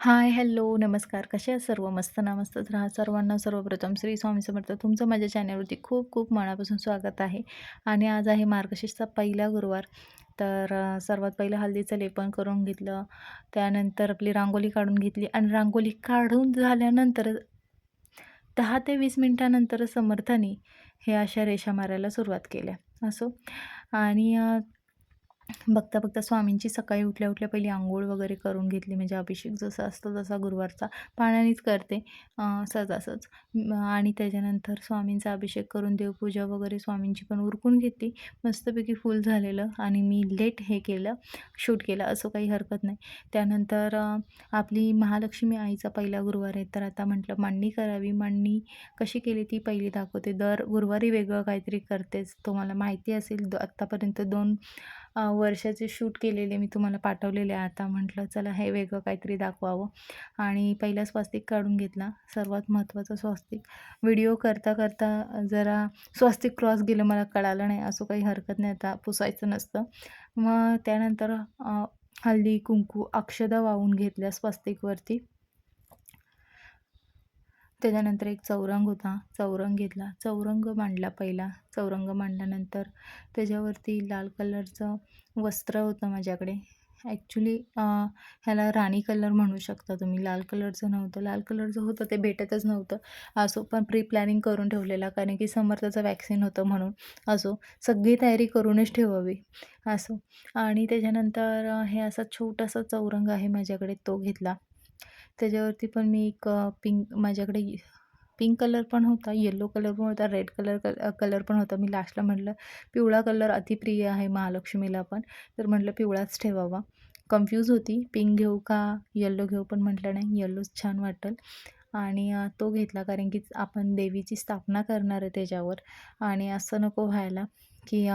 हाय, hello, नमस्कार. कसे आहात सर्व? मस्त ना, मस्तच राहा. सर्वांना सर्वप्रथम श्री स्वामी समर्थ. तुमचं माझ्या चॅनलवरती खूप खूप मनापासून स्वागत आहे आणि आज आहे मार्गशीर्षचा पहिला गुरुवार. तर सर्वात पहिलं हळदीचं लेपन करून घेतलं. त्यानंतर आपली रांगोळी काढून घेतली आणि रांगोळी काढून झाल्यानंतर दहा ते वीस मिनटानंतर समर्थाने हे अशा रेषा मारायला सुरुवात केल्या. असो आणि बघता बघता स्वामींची सकाळी उठल्या उठल्या पहिली आंघोळ वगैरे करून घेतली म्हणजे अभिषेक जसा असतो तसा गुरुवारचा पाण्यानेच करते सहजासहज आणि त्याच्यानंतर स्वामींचा अभिषेक करून देवपूजा वगैरे स्वामींची पण उरकून घेतली. मस्तपैकी फुल झालेलं आणि मी लेट हे केलं शूट केलं असं काही हरकत नाही. त्यानंतर आपली महालक्ष्मी आईचा पहिला गुरुवार आहे तर आता म्हटलं मांडणी करावी. मांडणी कशी केली ती पहिली दाखवते. दर गुरुवारी वेगळं काहीतरी करतेच. तुम्हाला माहिती असेल द आत्तापर्यंत दोन वर्षाचे शूट केलेले मी तुम्हाला पाठवलेले आहे. आता म्हटलं चला हे वेगळं काहीतरी दाखवावं आणि पहिला स्वस्तिक काढून घेतला. सर्वात महत्त्वाचं स्वस्तिक. व्हिडिओ करता करता जरा स्वस्तिक क्रॉस गेलं मला कळालं नाही. असं काही हरकत नाही आता पुसायचं नसतं. मग त्यानंतर हल्दी हळदी, कुंकू, अक्षदा वाहून घेतल्या स्वस्तिकवरती. त्याच्यानंतर एक चौरंग होता. चौरंग घेतला. चौरंग मांडला पहिला. चौरंग मांडल्यानंतर त्याच्यावरती लाल कलरचं वस्त्र होतं माझ्याकडे. ॲक्च्युली ह्याला राणी कलर म्हणू शकता तुम्ही. लाल कलरचं नव्हतं. लाल कलरचं होतं ते भेटतच नव्हतं. असो पण प्री प्लॅनिंग करून ठेवलेला. कारण की समर्थाचं वॅक्सिन होतं म्हणून. असो सगळी तयारी करूनच ठेवावी. असो. आणि त्याच्यानंतर हे असा छोटासा चौरंग आहे माझ्याकडे. तो घेतला. त्याच्यावरती पण मी एक पिंक माझ्याकडे पिंक कलर पण होता येलो कलर पण होता रेड कलर कल कलर पण होता. मी लास्टला म्हटलं पिवळा कलर अतिप्रिय आहे महालक्ष्मीला पण. तर म्हटलं पिवळाच ठेवावा. कन्फ्यूज होती पिंक घेऊ का येल्लो घेऊ पण म्हटलं नाही येल्लोच छान वाटेल. आणि तो घेतला कारण की आपण देवीची स्थापना करणार आहे त्याच्यावर. आणि असं नको व्हायला की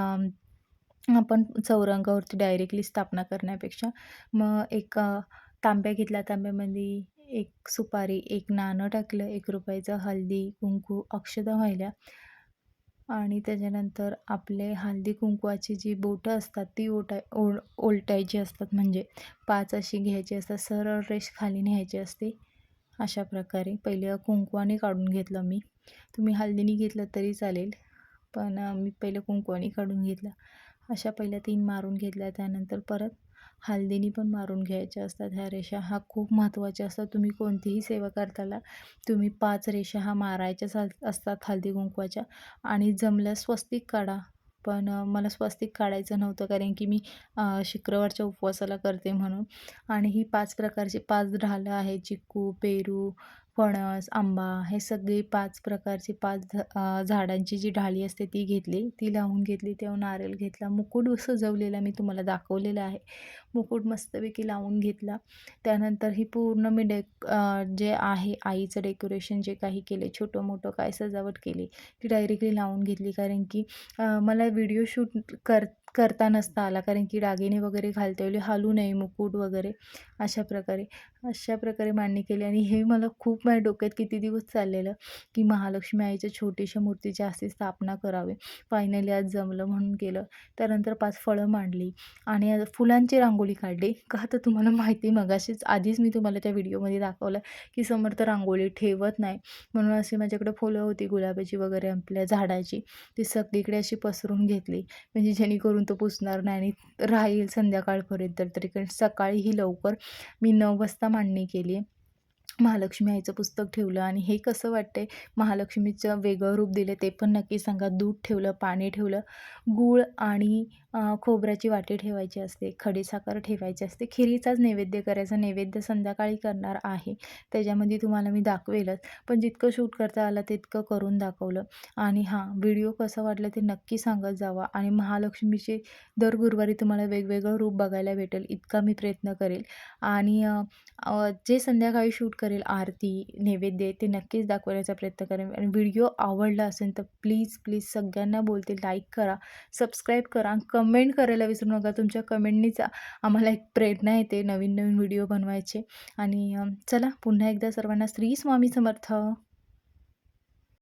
आपण चौरंगावरती डायरेक्टली स्थापना करण्यापेक्षा. मग एक तांब्या घेतला तांब्यामध्ये एक सुपारी एक नाणं टाकलं एक रुपयाचं हळदी कुंकू अक्षता वाहिल्या आणि त्याच्यानंतर आपले हळदी कुंकवाची जी बोटं असतात ती ओटाय ओळ ओलटायची असतात. म्हणजे पाच अशी घ्यायची असतात सरळ रेष खाली न्यायची असते. अशा प्रकारे पहिले कुंकवाने काढून घेतलं मी. तुम्ही हळदीने घेतलं तरी चालेल पण मी पहिलं कुंकवाने काढून घेतलं. अशा पहिल्या तीन मारून घेतल्या त्यानंतर परत हळदीने पण मारून घ्यायच्या असतात ह्या रेषा. हा खूप महत्त्वाच्या असतात तुम्ही कोणतीही सेवा करताना तुम्ही पाच रेषा हा मारायच्याच असतात हळदी कुंकवाच्या. आणि जमल्यास स्वस्तिक काढा. पण मला स्वस्तिक काढायचं नव्हतं कारण की मी शुक्रवारच्या उपवासाला करते म्हणून. आणि ही पाच प्रकारची पाच ढालं आहे. चिक्कू पेरू फणस आंबा हे सगळे पाच प्रकारची पाच झ झाडांची जी ढाली असते ती घेतली. ती लावून घेतली तेव्हा नारळ घेतला. मुकुट सजवलेला मी तुम्हाला दाखवलेला आहे. मुकुट मस्तपैकी लावून घेतला. त्यानंतर ही पूर्ण मी डेक जे आहे आईचं डेकोरेशन जे काही केले छोटं मोठं काय सजावट केली ती डायरेक्टली लावून घेतली. कारण की मला व्हिडिओ शूट कर करता नसता आला. कारण की दागिने वगैरे घालता येईल हालू नये मुकुट वगैरे अशा प्रकारे. अशा प्रकारे मांडणी केली आणि हे मला खूप माझ्या डोक्यात किती दिवस चाललेलं की महालक्ष्मी आईच्या छोट्याशा मूर्तीची अशी स्थापना करावी. फायनली आज जमलं म्हणून केलं. त्यानंतर पाच फळं मांडली आणि आज फुलांची रांगोळी काढली. का तर तुम्हाला माहिती आहे मगाशीच आधीच मी तुम्हाला त्या व्हिडिओमध्ये दाखवलं की समर्थ रांगोळी ठेवत नाही. म्हणून अशी माझ्याकडे फुलं होती गुलाबाची वगैरे आपल्या झाडाची. ती सगळीकडे अशी पसरून घेतली. म्हणजे जेणेकरून तो पुसणार नाही आणि राहील संध्याकाळपर्यंत तरी कारण सकाळी ही लवकर मी नऊ वाजता मांडणी केली. आहे महालक्ष्मी आईचं पुस्तक ठेवलं आणि हे कसं वाटते महालक्ष्मीचं वेगळं रूप दिलं ते पण नक्की सांगा. दूध ठेवलं पाणी ठेवलं गूळ आणि खोबऱ्याची वाटी ठेवायची असते खडीसाखर ठेवायची असते. खिरीचाच नैवेद्य करायचा. नैवेद्य संध्याकाळी करणार आहे. त्याच्यामध्ये तुम्हाला मी दाखवेलच. पण जितकं शूट करता आलं तितकं करून दाखवलं. आणि हां व्हिडिओ कसा वाटला ते नक्की सांगत जावा. आणि महालक्ष्मीचे दर गुरुवारी तुम्हाला वेगवेगळं रूप बघायला भेटेल इतका मी प्रयत्न करेल. आणि जे संध्याकाळी शूट करेल आरती नैवेद्य ते नक्कीच दाखवण्याचा प्रयत्न करेन. आणि व्हिडिओ आवडला असेल तर प्लीज प्लीज सगळ्यांना बोलते लाईक करा सबस्क्राईब करा कमेंट करायला विसरू नका. तुमच्या कमेंटनीच आम्हाला एक प्रेरणा येते नवीन नवीन व्हिडिओ बनवायचे. आणि चला पुन्हा एकदा सर्वांना श्री स्वामी समर्थ.